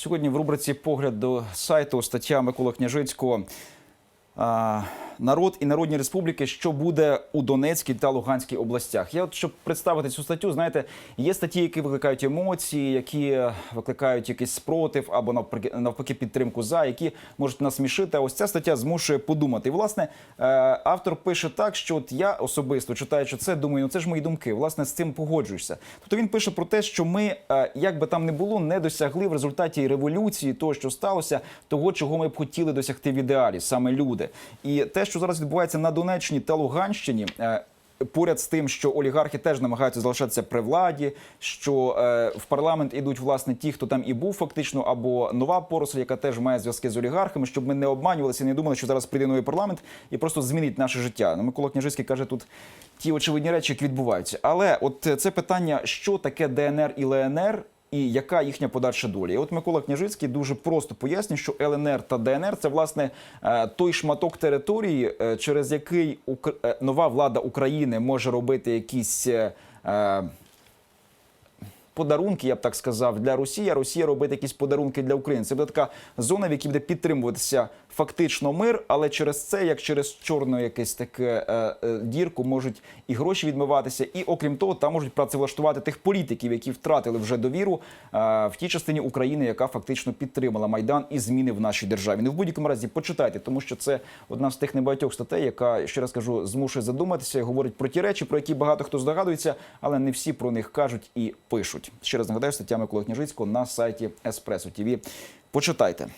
Сьогодні в рубриці Погляд до сайту стаття Миколи Княжицького Народ і народні республіки, що буде у Донецькій та Луганській областях. Я от щоб представити цю статтю, знаєте, є статті, які викликають емоції, які викликають якийсь спротив або навпаки, підтримку за, які можуть насмішити. А ось ця стаття змушує подумати. І власне е, автор пише так, що от я особисто читаючи це, думаю, ну це ж мої думки. Власне, з цим погоджуюся. Тобто він пише про те, що ми, е, як би там не було, не досягли в результаті революції, того, що сталося, того, чого ми б хотіли досягти в ідеалі, саме люди. І те, що зараз відбувається на Донеччині та Луганщині. е, Поряд з тим, що олігархи теж намагаються залишатися при владі, що е, в парламент ідуть власне ті, хто там і був фактично, або нова поросль, яка теж має зв'язки з олігархами, щоб ми не обманювалися не думали, що зараз прийде новий парламент і просто змінить наше життя. Ну, Микола Княжицький каже тут ті очевидні речі, які відбуваються. Але от е, це питання, що таке ДНР і ЛНР. І яка їхня подальша доля? І от Микола Княжицький дуже просто пояснює, що ЛНР та ДНР це власне е, той шматок території, е, через який е, нова влада України може робити якісь. Подарунки, я б так сказав, для Росії, а Росія робить якісь подарунки для України. Це буде така зона, в якій буде підтримуватися фактично мир, але через це, як через чорну якесь таке е, е, дірку, можуть і гроші відмиватися, і окрім того, там можуть працевлаштувати тих політиків, які втратили вже довіру е, в тій частині України, яка фактично підтримала майдан і зміни в нашій державі. Ну в будь-якому разі почитайте, тому що це одна з тих небагатьох статей, яка ще раз кажу, змушує задуматися і говорить про ті речі, про які багато хто здогадується, але не всі про них кажуть і пишуть. Ще раз нагадаю, стаття Миколи Княжицького на сайті Еспресо ТВ. Почитайте.